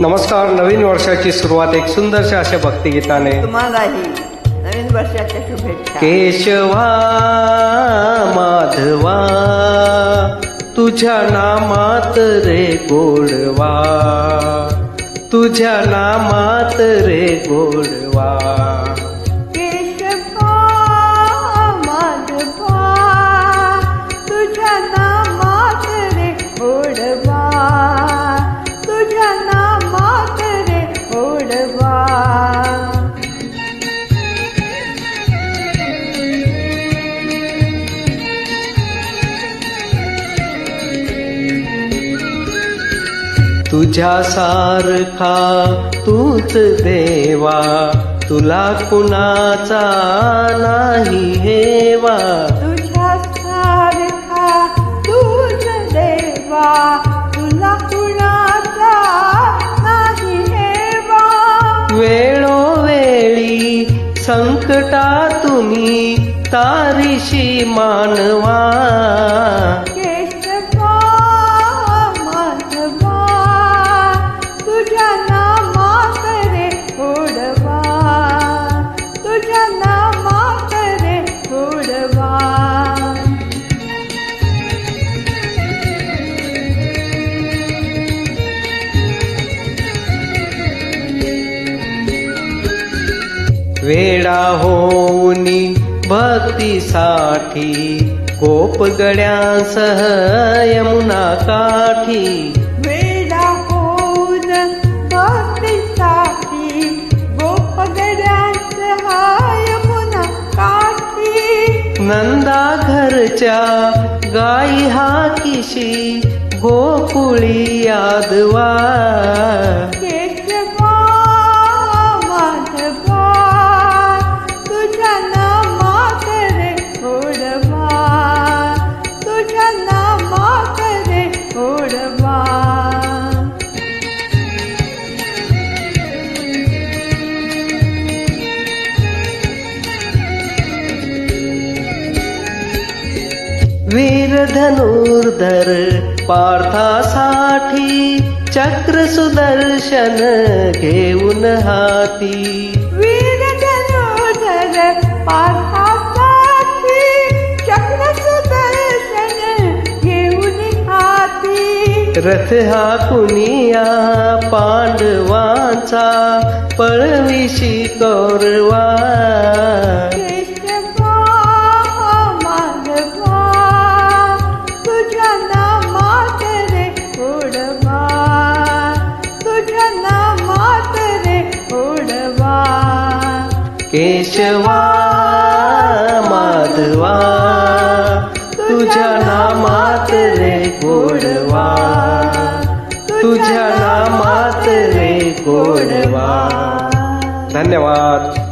नमस्कार नवीन वर्षाची सुरुवात एक सुंदरशा अशा भक्तिगीताने. तुम्हालाही नवीन वर्षाच्या शुभेच्छा. केशवा माधवा तुझ्या नामात रे गोडवा. तुझ्या नामात रे गोडवा. तुझ्या सारखा तूच देवा तुला कुणाचा नाही हेवा. तुझ्या सारखा तुझ देवा तुला कुणाचा नाही हेवा. वेळोवेळी संकटा तुम्ही तारीशी मानवा. वेडा होऊनी भक्तीसाठी गोप गड्यांसह यमुना काठी. वेडा होऊन भक्तीसाठी गोपगड्यांस हाय मुना काठी. नंदा घरच्या गाई हा किशी गोकुळी यादवा वीर धनुर्धर पार्थासाठी चक्र सुदर्शन घेऊन हाती. वीर धनुर्धर पार्थासाठी चक्र सुदर्शन घेऊन हाती. रथ हा कुनिया पांडवांचा पळविशी कौरवा. केशवा माधवा तुझ्या नामात रे गोडवा तुझ्या नामात रे गोडवा. धन्यवाद.